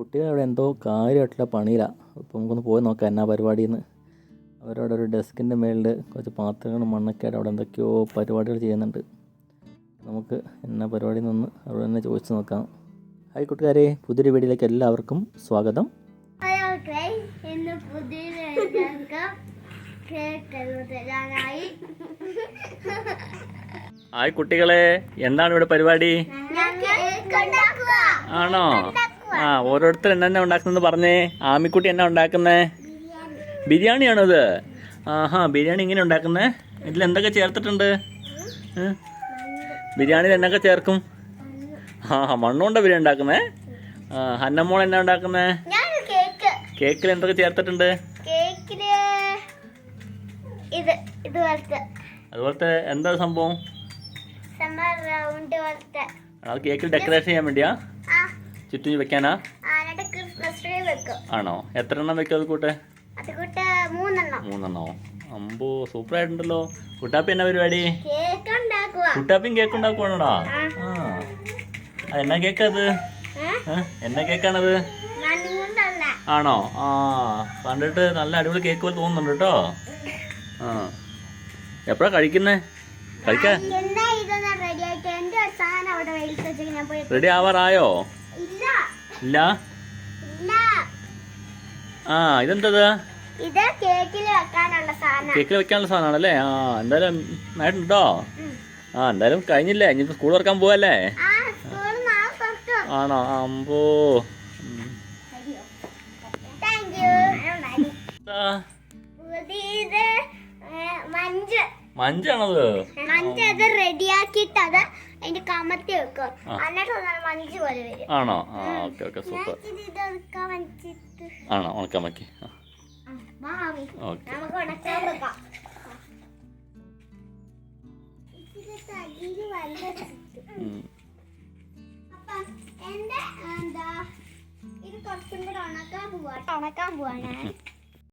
കുട്ടികൾ അവിടെ എന്തോ കാര്യമായിട്ടുള്ള പണിയിലാണ് അപ്പോൾ നമുക്കൊന്ന് പോയി നോക്കാം എന്നാ പരിപാടിയെന്ന്. അവരവിടെ ഒരു ഡെസ്കിന്റെ മേളിൽ കുറച്ച് പാത്രങ്ങളും മണ്ണൊക്കെ ആയിട്ട് അവിടെ എന്തൊക്കെയോ പരിപാടികൾ ചെയ്യുന്നുണ്ട്. നമുക്ക് എന്നാ പരിപാടി നിന്ന് അവിടെ തന്നെ ചോദിച്ചു നോക്കാം. ഹായ് കൂട്ടുകാരെ പുതിയൊരു വീഡിയോയിലേക്ക് എല്ലാവർക്കും സ്വാഗതം. ഹായ് കുട്ടികളെ എന്താണ് ഇവിടെ പരിപാടി? ആണോ? ആ ഓരോരുത്തർ എന്നെ ഉണ്ടാക്കുന്നത് പറഞ്ഞേ. ആമിക്കുട്ടി എന്നാ ഉണ്ടാക്കുന്നേ? ബിരിയാണിയാണോ ഇത് ആഹാ ബിരിയാണി ഇങ്ങനെ ഉണ്ടാക്കുന്നേ? ഇതിൽ എന്തൊക്കെ ചേർത്തിട്ടുണ്ട്? ബിരിയാണിയിൽ എന്നൊക്കെ ചേർക്കും? ആ മണ്ണുകൊണ്ട ബിരിയാണി ഉണ്ടാക്കുന്നേ? ഹന്നമോൾ എന്നാ ഉണ്ടാക്കുന്നേ? കേക്കിൽ എന്തൊക്കെ ചേർത്തിട്ടുണ്ട്? അതുപോലത്തെ എന്താ സംഭവം? കേക്കിൽ ഡെക്കറേഷൻ ചെയ്യാൻ വേണ്ടിയാ? ചുറ്റും വെക്കാനാ? ആണോ എത്ര എണ്ണം വെക്കും. അത് കൂട്ടെ? മൂന്നെണ്ണം. അമ്പോ സൂപ്പർ ആയിട്ടുണ്ടല്ലോ കുട്ടാപ്പി എന്നാ പരിപാടി? കുട്ടാപ്പിയും കേക്ക് ഉണ്ടാക്കുവാണോടാ? ആ. എന്നാ കേക്ക് അത്? എന്നാ കേക്കാണത്? ആണോ? ആ കണ്ടിട്ട് നല്ല അടിപൊളി കേക്ക് പോലെ തോന്നുന്നുണ്ട് കേട്ടോ. ആ. എപ്പോഴാ കഴിക്കുന്നേ? കഴിക്കാൻ? റെഡി ആവാറായോ? ഇല്ല ആ ഇതെന്തത്? ഇത് കേക്കിൽ വെക്കാനുള്ള സാധനം. കേക്കിൽ വെക്കാനുള്ള സാധനമാണല്ലേ? ആ എന്തായാലും നേട്ടുണ്ടോ. ആ എന്തായാലും കഴിഞ്ഞില്ലേ? ഇനി സ്കൂൾ തുറക്കാൻ പോവല്ലേ? ആണോ? അമ്പോ. മഞ്ച്. മഞ്ചാണത്. മഞ്ച് അത് റെഡിയാക്കിയിട്ട് അത് അതിന്റെ കമത്തി വെക്കും. എന്നിട്ട് മഞ്ച് പോലെ വരും. ആണോ? ആ ഓക്കെ ഓക്കെ സൂപ്പർ. ആണോ? ഉണക്കാൻ മക്കി ഓക്കെ. എന്താ ഇത് കുറച്ചും കൂടെ ഉണക്കാൻ പോവാ. ഉണക്കാൻ പോവാ ഞാൻ